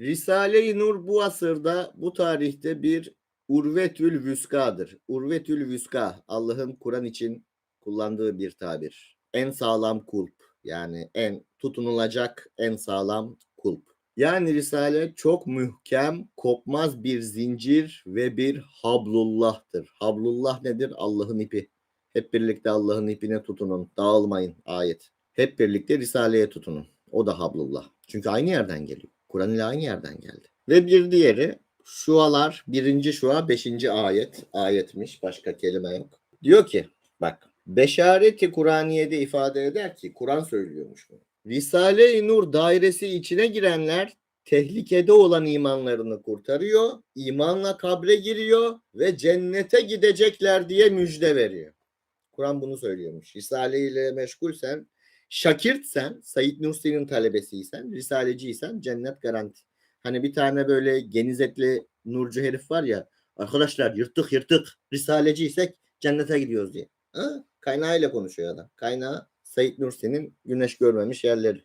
Risale-i Nur bu asırda, bu tarihte bir urvetül vüskadır. Urvetül vüska, Allah'ın Kur'an için kullandığı bir tabir. En sağlam kulp, yani en tutunulacak en sağlam kulp. Yani Risale çok mühkem, kopmaz bir zincir ve bir hablullah'tır. Hablullah nedir? Allah'ın ipi. Hep birlikte Allah'ın ipine tutunun, dağılmayın ayet. Hep birlikte Risale'ye tutunun. O da hablullah. Çünkü aynı yerden geliyor. Kur'an ile aynı yerden geldi. Ve bir diğeri şualar birinci şua beşinci ayet. Ayetmiş başka kelime yok. Diyor ki bak beşareti Kur'aniye'de ifade eder ki Kur'an söylüyormuş bunu. Risale-i Nur dairesi içine girenler tehlikede olan imanlarını kurtarıyor, imanla kabre giriyor ve cennete gidecekler diye müjde veriyor. Kur'an bunu söylüyormuş. Risale ile meşgulsen, şakirtsen, Said Nursi'nin talebesiysen, risaleciysen cennet garanti. Hani bir tane böyle genizetli nurcu herif var ya, arkadaşlar yırttık yırttık, risaleciysek cennete gidiyoruz diye. Ha? Kaynağıyla konuşuyor adam. Kaynağı Said Nursi'nin güneş görmemiş yerleri.